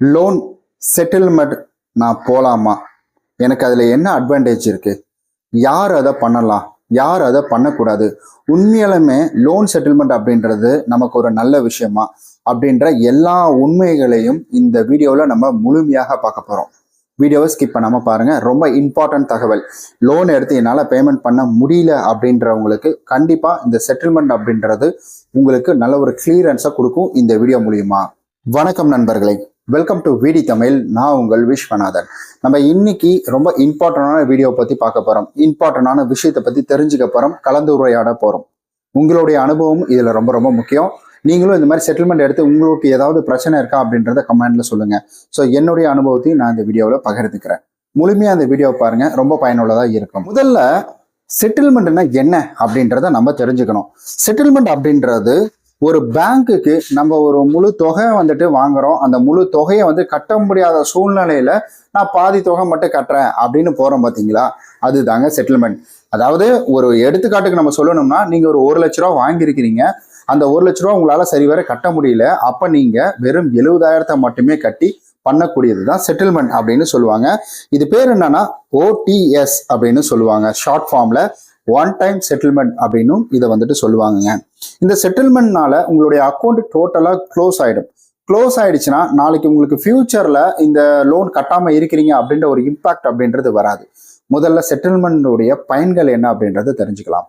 Loan settlement நான் போகலாமா எனக்கு அதில் என்ன அட்வான்டேஜ் இருக்கு? யார் அதை பண்ணலாம்? யார் அதை பண்ணக்கூடாது? உண்மையிலுமே லோன் செட்டில்மெண்ட் அப்படின்றது நமக்கு ஒரு நல்ல விஷயமா? அப்படின்ற எல்லா உண்மைகளையும் இந்த வீடியோவில் நம்ம முழுமையாக பார்க்க போகிறோம் வீடியோவை ஸ்கிப் பண்ணாமல் பாருங்கள் ரொம்ப இம்பார்ட்டன்ட் தகவல். லோன் எடுத்து என்னால் பேமெண்ட் பண்ண முடியல அப்படின்றவங்களுக்கு கண்டிப்பாக இந்த செட்டில்மெண்ட் அப்படின்றது உங்களுக்கு நல்ல ஒரு கிளியரன்ஸை கொடுக்கும் இந்த வீடியோ மூலியமா. வணக்கம் நண்பர்களே. வெல்கம் டு விடி தமிழ் நான் உங்கள் விஸ்வநாதன். நம்ம இன்னைக்கு ரொம்ப இம்பார்ட்டண்டான வீடியோ பற்றி பார்க்க போகிறோம் இம்பார்ட்டண்டான விஷயத்தை பற்றி தெரிஞ்சுக்க போகிறோம் கலந்துரையாட போகிறோம் உங்களுடைய அனுபவம் இதில் ரொம்ப ரொம்ப முக்கியம். நீங்களும் இந்த மாதிரி செட்டில்மெண்ட் எடுத்து உங்களுக்கு ஏதாவது பிரச்சனை இருக்கா அப்படின்றத கமெண்ட்ல சொல்லுங்க. ஸோ என்னுடைய அனுபவத்தையும் நான் இந்த வீடியோவில் பகிர்ந்துக்கிறேன். முழுமையாக அந்த வீடியோ பாருங்க. ரொம்ப பயனுள்ளதாக இருக்கும். முதல்ல செட்டில்மெண்ட்னா என்ன அப்படின்றத நம்ம தெரிஞ்சுக்கணும். செட்டில்மெண்ட் அப்படின்றது ஒரு பேங்க்குக்கு நம்ம ஒரு முழு தொகை வந்துட்டு வாங்குறோம். அந்த முழு தொகையை வந்து கட்ட முடியாத சூழ்நிலையில நான் பாதி தொகை மட்டும் கட்டுறேன் அப்படின்னு போறோம் பார்த்தீங்களா அதுதாங்க செட்டில்மெண்ட் அதாவது ஒரு எடுத்துக்காட்டுக்கு நம்ம சொல்லணும்னா நீங்க ஒரு ஒரு லட்ச ரூபா வாங்கியிருக்கிறீங்க. அந்த ஒரு லட்ச ரூபா உங்களால சரிவர கட்ட முடியல. அப்ப நீங்க வெறும் எழுபதாயிரத்தை மட்டுமே கட்டி பண்ணக்கூடியது தான் செட்டில்மெண்ட் அப்படின்னு சொல்லுவாங்க. இது பேர் என்னன்னா ஓடிஎஸ் அப்படின்னு சொல்லுவாங்க. ஷார்ட் ஃபார்ம்ல ஒன் டைம் செட்டில்மெண்ட் அப்படின்னும் இதை வந்துட்டு சொல்லுவாங்கங்க. இந்த செட்டில்மெண்ட்னால உங்களுடைய அக்கௌண்ட் டோட்டலா க்ளோஸ் ஆயிடும். க்ளோஸ் ஆயிடுச்சுன்னா நாளைக்கு உங்களுக்கு ஃபியூச்சர்ல இந்த லோன் கட்டாம இருக்கிறீங்க அப்படின்ற ஒரு இம்பாக்ட் அப்படின்றது வராது. முதல்ல செட்டில்மெண்ட்டுடைய பயன்கள் என்ன அப்படின்றத தெரிஞ்சுக்கலாம்.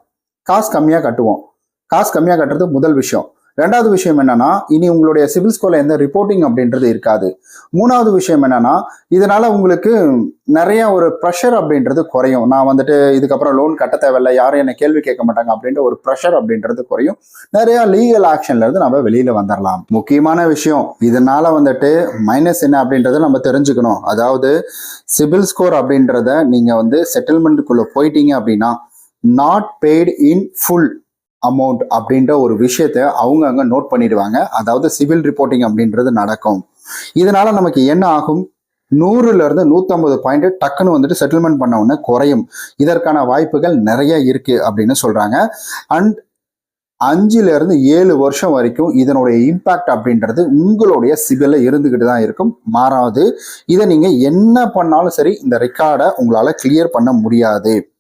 காசு கம்மியாக கட்டுவோம். காசு கம்மியாக கட்டுறது முதல் விஷயம். ரெண்டாவது விஷயம் என்னன்னா இனி உங்களுடைய சிவில் ஸ்கோர்ல எந்த ரிப்போர்ட்டிங் அப்படின்றது இருக்காது. மூணாவது விஷயம் என்னன்னா இதனால உங்களுக்கு நிறைய ஒரு ப்ரெஷர் அப்படின்றது குறையும். நான் வந்துட்டு இதுக்கப்புறம் லோன் கட்ட தேவையில்ல யாரும் என்ன கேள்வி கேட்க மாட்டாங்க அப்படின்ற ஒரு ப்ரெஷர் அப்படின்றது குறையும். நிறைய லீகல் ஆக்ஷன்ல இருந்து நம்ம வெளியில வந்துடலாம் முக்கியமான விஷயம் இதனால வந்துட்டு மைனஸ் என்ன அப்படின்றத நம்ம தெரிஞ்சுக்கணும். அதாவது சிபில் ஸ்கோர் அப்படின்றத நீங்க வந்து செட்டில்மெண்ட்டுக்குள்ள போயிட்டீங்க அப்படின்னா not paid in full amount அப்படின்ற ஒரு விஷயத்த அவங்க அங்கே நோட் பண்ணிடுவாங்க. அதாவது சிவில் ரிப்போர்ட்டிங் அப்படின்றது நடக்கும். இதனால நமக்கு என்ன ஆகும்? நூறுல இருந்து நூத்தம்பது பாயிண்ட் டக்குன்னு வந்துட்டு செட்டில்மெண்ட் பண்ண உடனே குறையும். இதற்கான வாய்ப்புகள் நிறைய இருக்கு அப்படின்னு சொல்றாங்க. அண்ட் அஞ்சுல இருந்து ஏழு வருஷம் வரைக்கும் இதனுடைய இம்பாக்ட் அப்படின்றது உங்களுடைய சிபில இருந்துகிட்டு தான் இருக்கும். மாறாது. இதை நீங்க என்ன பண்ணாலும் சரி இந்த ரெக்கார்டை உங்களால கிளியர் பண்ண முடியாது.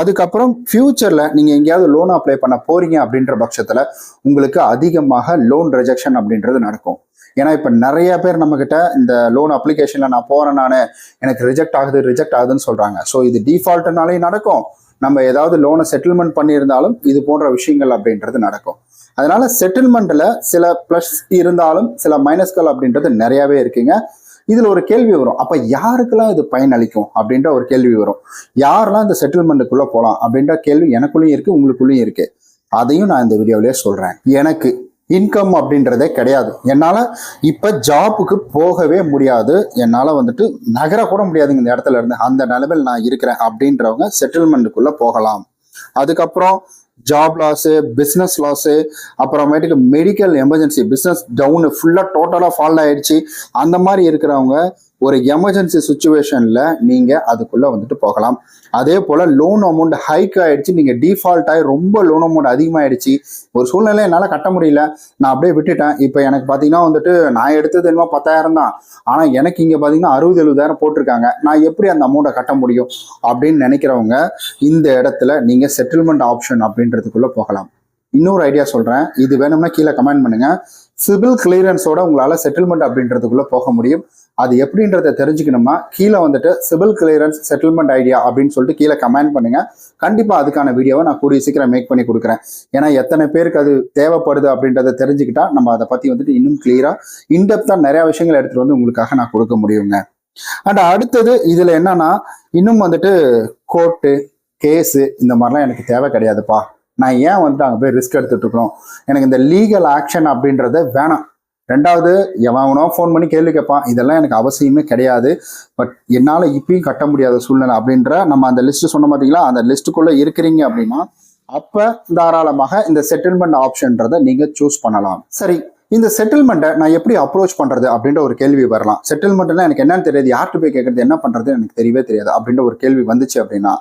அதுக்கப்புறம் ஃபியூச்சர்ல நீங்க எங்கேயாவது லோன் அப்ளை பண்ண போறீங்க அப்படின்ற பட்சத்துல உங்களுக்கு அதிகமாக லோன் ரிஜெக்ஷன் அப்படின்றது நடக்கும். ஏன்னா இப்போ நிறைய பேர் நம்ம கிட்ட இந்த லோன் அப்ளிகேஷன்ல நான் போறேன் நான் எனக்கு ரிஜெக்ட் ஆகுது ரிஜெக்ட் ஆகுதுன்னு சொல்றாங்க. ஸோ இது டிஃபால்ட்னாலே நடக்கும். நம்ம ஏதாவது லோனை செட்டில்மெண்ட் பண்ணியிருந்தாலும் இது போன்ற விஷயங்கள் அப்படின்றது நடக்கும். அதனால செட்டில்மெண்ட்ல சில ப்ளஸ் இருந்தாலும் சில மைனஸ்கள் அப்படின்றது நிறையவே இருக்குங்க. இதுல ஒரு கேள்வி வரும். அப்ப யாருக்கெல்லாம் இது பயனளிக்கும் அப்படின்ற ஒரு கேள்வி வரும். யாரெல்லாம் இந்த செட்டில்மெண்ட்டுக்குள்ள போகலாம் அப்படின்ற கேள்வி எனக்குள்ளேயும் இருக்கு உங்களுக்குள்ளேயும் இருக்கு. அதையும் நான் இந்த வீடியோவிலேயே சொல்றேன். எனக்கு இன்கம் அப்படின்றதே கிடையாது. என்னால் இப்போ ஜாப்புக்கு போகவே முடியாது. என்னால் வந்துட்டு நகர கூட முடியாதுங்க இந்த இடத்துல இருந்து. அந்த நிலைமையில் நான் இருக்கிறேன் அப்படின்றவங்க செட்டில்மெண்ட்டுக்குள்ளே போகலாம். அதுக்கப்புறம் ஜாப் லாஸு பிஸ்னஸ் லாஸு அப்புறமேட்டுக்கு மெடிக்கல் எமர்ஜென்சி பிஸ்னஸ் டவுனு ஃபுல்லாக டோட்டலாக ஃபால் ஆயிடுச்சு. அந்த மாதிரி இருக்கிறவங்க ஒரு எமர்ஜென்சி சுச்சுவேஷனில் நீங்கள் அதுக்குள்ளே வந்துட்டு போகலாம். அதே போல் லோன் அமௌண்ட் ஹைக் ஆயிடுச்சு நீங்கள் டிஃபால்ட் ஆகி ரொம்ப லோன் அமௌண்ட் அதிகமாகிடுச்சு ஒரு சூழ்நிலை என்னால் கட்ட முடியல. நான் அப்படியே விட்டுட்டேன். இப்போ எனக்கு பார்த்தீங்கன்னா வந்துட்டு நான் எடுத்தது என்னமோ பத்தாயிரம் தான். ஆனால் எனக்கு இங்கே பார்த்தீங்கன்னா அறுபது எழுபதாயிரம் போட்டிருக்காங்க. நான் எப்படி அந்த அமௌண்ட்டை கட்ட முடியும் அப்படின்னு நினைக்கிறவங்க இந்த இடத்துல நீங்கள் செட்டில்மெண்ட் ஆப்ஷன் அப்படின்றதுக்குள்ளே போகலாம். இன்னொரு ஐடியா சொல்கிறேன் இது வேணும்னா கீழே கமெண்ட் பண்ணுங்கள் சிபில் கிளியரன்ஸோட உங்களால் செட்டில்மெண்ட் அப்படின்றதுக்குள்ளே போக முடியும். அது எப்படின்றத தெரிஞ்சுக்கணுமா கீழே வந்துட்டு சிபில் கிளியரன்ஸ் செட்டில்மெண்ட் ஐடியா அப்படின்னு சொல்லிட்டு கீழே கமெண்ட் பண்ணுங்க. கண்டிப்பாக அதுக்கான வீடியோவை நான் கூடிய சீக்கிரம் மேக் பண்ணி கொடுக்குறேன். ஏன்னா எத்தனை பேருக்கு அது தேவைப்படுது அப்படின்றத தெரிஞ்சுக்கிட்டா நம்ம அதை பற்றி வந்துட்டு இன்னும் கிளியராக இன்டெப்த்தாக நிறைய விஷயங்கள் எடுத்துகிட்டு வந்து உங்களுக்காக நான் கொடுக்க முடியுங்க. அண்ட் அடுத்தது இதில் என்னன்னா இன்னும் வந்துட்டு கோர்ட்டு கேஸு இந்த மாதிரிலாம் எனக்கு தேவை கிடையாதுப்பா. நான் ஏன் வந்துட்டு அங்கே போய் ரிஸ்க் எடுத்துட்டு இருக்கணும்? எனக்கு இந்த லீகல் ஆக்ஷன் அப்படின்றத வேணாம். ரெண்டாவது எவனோ ஃபோன் பண்ணி கேள்வி கேட்பான். இதெல்லாம் எனக்கு அவசியமே கிடையாது. பட் என்னால் இப்பயும் கட்ட முடியாத சூழ்நிலை அப்படின்ற நம்ம அந்த லிஸ்ட் சொன்ன பார்த்தீங்களா அந்த லிஸ்ட்டுக்குள்ளே இருக்கிறீங்க அப்படின்னா அப்போ தாராளமாக இந்த செட்டில்மெண்ட் ஆப்ஷன்றதை நீங்கள் சூஸ் பண்ணலாம். சரி இந்த செட்டில்மெண்ட்டை நான் எப்படி அப்ரோச் பண்ணுறது அப்படின்ற ஒரு கேள்வி வரலாம். செட்டில்மெண்ட்னா எனக்கு என்னன்னு தெரியாது. யார்கிட்ட போய் கேட்குறது என்ன பண்ணுறது எனக்கு தெரியவே தெரியாது அப்படின்ற ஒரு கேள்வி வந்துச்சு அப்படின்னா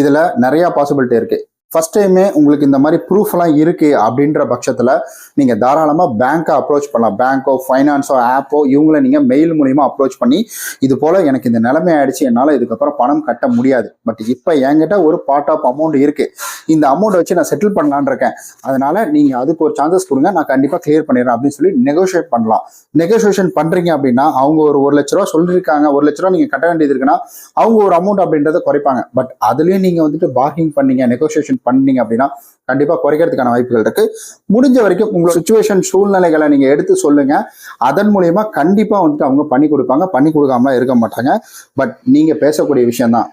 இதில் நிறையா பாசிபிலிட்டி இருக்குது ஃபர்ஸ்ட் டைமே உங்களுக்கு இந்த மாதிரி ப்ரூஃப் எல்லாம் இருக்கு அப்படின்ற பட்சத்துல நீங்க தாராளமா பேங்க்கை அப்ரோச் பண்ணலாம். பேங்க்கோ ஃபைனான்ஸோ ஆப்போ இவங்களை நீங்க மெயில் மூலியமா அப்ரோச் பண்ணி இது போல எனக்கு இந்த நிலைமை ஆயிடுச்சு என்னால இதுக்கப்புறம் பணம் கட்ட முடியாது. பட் இப்போ என்கிட்ட ஒரு பார்ட் ஆஃப் அமௌண்ட் இருக்கு. இந்த அமௌண்ட் வச்சு நான் செட்டில் பண்ணலான்னு இருக்கேன். அதனால நீங்க அதுக்கு ஒரு சான்சஸ் கொடுங்க. நான் கண்டிப்பா கிளியர் பண்ணிடுறேன் அப்படின்னு சொல்லி நெகோஷியேட் பண்ணலாம். நெகோசியேஷன் பண்றீங்க அப்படின்னா அவங்க ஒரு ஒரு லட்ச ரூபா சொல்லியிருக்காங்க. ஒரு லட்ச ரூபா நீங்க கட்ட வேண்டியது இருக்குன்னா அவங்க ஒரு அமௌண்ட் அப்படின்றத குறைப்பாங்க. பட் அதுலயும் நீங்க வந்துட்டு பார்கிங் பண்ணீங்க நெகோசியேஷன் பண்ணீங்க அப்படின்னா கண்டிப்பா குறைக்கிறதுக்கான வாய்ப்புகள் இருக்கு. முடிஞ்ச வரைக்கும் உங்களோட சுச்சுவேஷன் சூழ்நிலைகளை நீங்க எடுத்து சொல்லுங்க. அதன் மூலியமா கண்டிப்பா வந்துட்டு அவங்க பண்ணி கொடுப்பாங்க. பண்ணி கொடுக்காமலாம் இருக்க மாட்டாங்க. பட் நீங்க பேசக்கூடிய விஷயம் தான்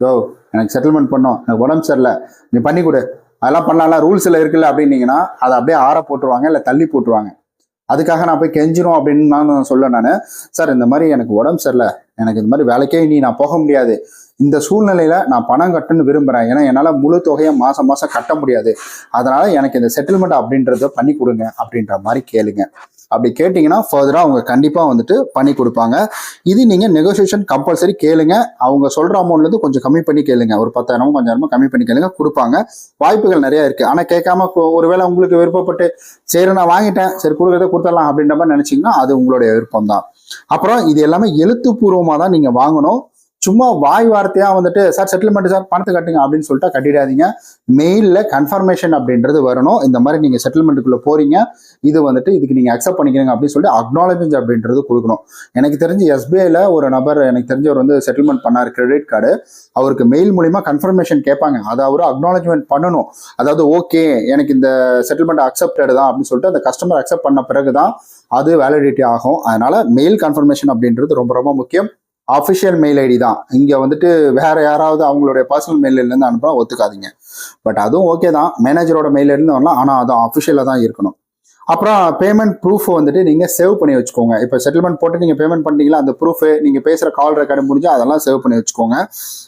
யோ எனக்கு செட்டில்மெண்ட் பண்ணோம். எனக்கு உடம்பு சரியில்லை. நீ பண்ணி கொடு. அதெல்லாம் பண்ணலாம்ல. ரூல்ஸ்ல இருக்குல்ல அப்படின்னீங்கன்னா அதை அப்படியே ஆற போட்டுருவாங்க இல்லை தள்ளி போட்டுருவாங்க. அதுக்காக நான் போய் கெஞ்சிரும் அப்படின்னு நான் சொல்ல நான். சார் இந்த மாதிரி எனக்கு உடம்பு சரியில்லை. எனக்கு இந்த மாதிரி வேலைக்கே நீ நான் போக முடியாது. இந்த சூழ்நிலையில நான் பணம் கட்டணும்னு விரும்புறேன். ஏன்னா என்னால் முழு தொகையை மாசம் மாசம் கட்ட முடியாது. அதனால எனக்கு இந்த செட்டில்மெண்ட் அப்படின்றத பண்ணி கொடுங்க அப்படின்ற மாதிரி கேளுங்க. அப்படி கேட்டிங்கன்னா ஃபர்தராக அவங்க கண்டிப்பாக வந்துட்டு பண்ணி கொடுப்பாங்க. இது நீங்கள் நெகோசியேஷன் கம்பல்சரி கேளுங்க. அவங்க சொல்கிற அமௌண்ட்லேருந்து கொஞ்சம் கம்மி பண்ணி கேளுங்க. ஒரு பத்தாயிரமோ பஞ்சாயிரமோ கம்மி பண்ணி கேளுங்க. கொடுப்பாங்க. வாய்ப்புகள் நிறையா இருக்குது ஆனால் கேட்காம ஒருவேளை உங்களுக்கு விருப்பப்பட்டு சரி நான் வாங்கிட்டேன். சரி கொடுக்கறத கொடுத்துடலாம் அப்படின்ற மாதிரி நினச்சிங்கன்னா அது உங்களுடைய விருப்பம் தான் அப்புறம் இது எல்லாமே எழுத்துப்பூர்வமாக தான் நீங்கள் வாங்கணும். சும்மா வாய் வார்த்தையா வந்துட்டு சார் செட்டில்மெண்ட் சார் பணத்தை கட்டுங்க அப்படின்னு சொல்லிட்டு கட்டிடாதீங்க. மெயிலில் கன்ஃபர்மேஷன் அப்படின்றது வரணும். இந்த மாதிரி நீங்கள் செட்டில்மெண்ட்டுக்குள்ளே போறீங்க. இது வந்துட்டு இதுக்கு நீங்கள் அக்செப்ட் பண்ணிக்கிறீங்க அப்படின்னு சொல்லிட்டு அக்னாலஜ்மெண்ட் அப்படின்றது கொடுக்கணும். எனக்கு தெரிஞ்சு எஸ்பிஐல ஒரு நபர் எனக்கு தெரிஞ்சவர் வந்து செட்டில்மெண்ட் பண்ணார் கிரெடிட் கார்டு அவருக்கு மெயில் மூலியமா கன்ஃபர்மேஷன் கேட்பாங்க. அதை அவரு அக்னாலஜ்மெண்ட் பண்ணணும். அதாவது ஓகே எனக்கு இந்த செட்டில்மெண்ட் அக்செப்டட் தான் அப்படின்னு சொல்லிட்டு அந்த கஸ்டமர் அக்செப்ட் பண்ண பிறகு தான் அது வேலிடிட்டி ஆகும். அதனால மெயில் கன்ஃபர்மேஷன் அப்படின்றது ரொம்ப ரொம்ப முக்கியம். அஃபிஷியல் மெயில் ஐடி தான். இங்கே வந்துட்டு வேற யாராவது அவங்களுடைய பர்சனல் மெயிலிருந்து அனுப்புனா ஒத்துக்காதீங்க. பட் அதுவும் ஓகே தான். மேனேஜரோட மெயிலிருந்து வரலாம். ஆனால் அது அஃபிஷியலாக தான் இருக்கணும். அப்புறம் பேமெண்ட் ப்ரூஃப் வந்துட்டு நீங்கள் சேவ் பண்ணி வச்சுக்கோங்க. இப்போ செட்டில்மெண்ட் போட்டு நீங்கள் பேமெண்ட் பண்ணிட்டீங்களா அந்த ப்ரூஃப் நீங்கள் பேசுகிற கால் ரெக்கார்டு முடிஞ்சு அதெல்லாம் சேவ் பண்ணி வச்சுக்கோங்க.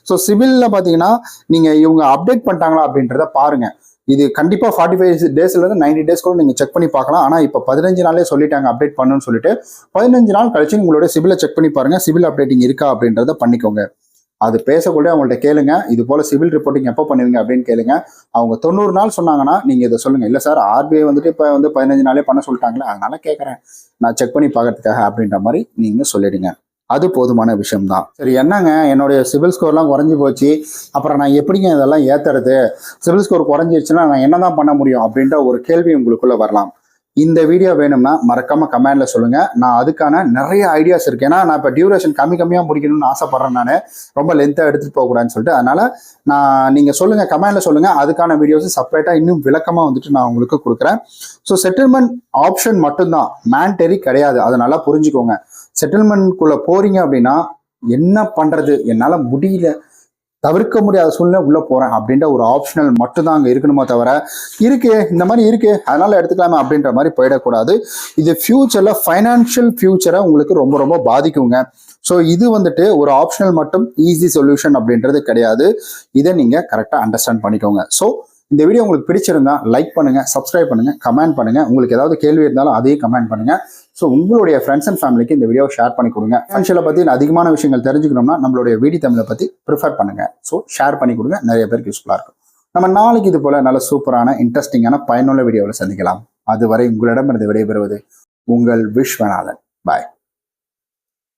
ஸோ சிவிலில் பார்த்தீங்கன்னா நீங்கள் இவங்க அப்டேட் பண்ணிட்டாங்களா அப்படின்றத பாருங்க. இது கண்டிப்பாக ஃபார்ட்டி ஃபைவ் டேஸ்லேருந்து நைன்டி டேஸ் கூட நீங்கள் செக் பண்ணி பார்க்கலாம். ஆனால் இப்போ பதினஞ்சு நாளே சொல்லிட்டாங்க அப்டேட் பண்ணுன்னு சொல்லிட்டு பதினஞ்சு நாள் கழிச்சு உங்களோட சிபிலை செக் பண்ணி பாருங்க. சிவில் அப்டேட்டிங் இருக்கா அப்படின்றத பண்ணிக்கோங்க. அது பேசக்கூடிய அவங்கள்ட்ட கேளுங்க. இது போல சிவில் ரிப்போர்ட்டிங் எப்போ பண்ணுவீங்க அப்படின்னு கேளுங்க. அவங்க தொண்ணூறு நாள் சொன்னாங்கன்னா நீங்க இதை சொல்லுங்க. இல்லை சார் ஆர்பிஐ வந்துட்டு இப்போ வந்து பதினஞ்சு நாளே பண்ண சொல்லிட்டாங்களே அதனால கேட்குறேன் நான் செக் பண்ணி பார்க்கறதுக்காக அப்படின்ற மாதிரி நீங்க சொல்லிடுங்க. அது போதுமான விஷயம்தான். சரி என்னங்க? என்னுடைய சிவில் ஸ்கோர்லாம் குறைஞ்சி போச்சு. அப்புறம் நான் எப்படிங்க இதெல்லாம் ஏத்துறது? சிவில் ஸ்கோர் குறைஞ்சிருச்சுன்னா நான் என்னதான் பண்ண முடியும் அப்படின்ற ஒரு கேள்வி உங்களுக்குள்ள வரலாம். இந்த வீடியோ வேணும்னா மறக்காம கமெண்ட்ல சொல்லுங்க. நான் அதுக்கான நிறைய ஐடியாஸ் இருக்கு ஏன்னா நான் இப்போ டியூரேஷன் கம்மி கம்மியாக முடிக்கணும்னு ஆசைப்படுறேன் நான். ரொம்ப லென்த்தாக எடுத்துட்டு போகக்கூடாதுன்னு சொல்லிட்டு. அதனால நான் நீங்க சொல்லுங்க கமெண்ட்ல சொல்லுங்க. அதுக்கான வீடியோஸ் செப்பரேட்டா இன்னும் விளக்கமா வந்துட்டு நான் உங்களுக்கு கொடுக்குறேன். ஸோ செட்டில்மெண்ட் ஆப்ஷன் மட்டும்தான். மேண்டரி கிடையாது. அதை நல்லா புரிஞ்சுக்கோங்க. செட்டில்மெண்ட்குள்ள போறீங்க அப்படின்னா என்ன பண்றது? என்னால முடியல. தவிர்க்க முடியாத சூழ்நிலை உள்ள போறேன் அப்படின்ற ஒரு ஆப்ஷனல் மட்டும்தான் அங்க இருக்கணுமோ தவிர இருக்கு இந்த மாதிரி இருக்கு அதனால எடுத்துக்கலாமே அப்படின்ற மாதிரி போயிடக்கூடாது. இது ஃபியூச்சர்ல ஃபைனான்ஷியல் ஃபியூச்சரை உங்களுக்கு ரொம்ப ரொம்ப பாதிக்குங்க. ஸோ இது வந்துட்டு ஒரு ஆப்ஷனல் மட்டும் ஈஸி சொல்யூஷன் அப்படின்றது கிடையாது. இதை நீங்க கரெக்டாக அண்டர்ஸ்டாண்ட் பண்ணிக்கோங்க. ஸோ இந்த வீடியோ உங்களுக்கு பிடிச்சிருந்தா லைக் பண்ணுங்க சப்ஸ்கிரைப் பண்ணுங்க கமெண்ட் பண்ணுங்க. உங்களுக்கு ஏதாவது கேள்வி இருந்தாலும் அதையும் கமெண்ட் பண்ணுங்க. ஸோ உங்களுடைய ஃப்ரெண்ட்ஸ் அண்ட் ஃபேமிலிக்கு இந்த வீடியோ ஷேர் பண்ணி கொடுங்க. ஃபைனான்ஷியலை பற்றி அதிகமான விஷயங்கள் தெரிஞ்சுக்கணும்னா நம்மளுடைய வீடி தமிழை பற்றி ப்ரிஃபர் பண்ணுங்க. ஸோ ஷேர் பண்ணி கொடுங்க. நிறைய பேருக்கு யூஸ்ஃபுல்லாக இருக்கும். நம்ம நாளைக்கு இது போல நல்ல சூப்பரான இன்ட்ரெஸ்டிங்கான பயனுள்ள வீடியோவில் சந்திக்கலாம். அதுவரை உங்களிடமிருந்து விடைபெறுவது உங்கள் விஸ்வநாதன். பாய்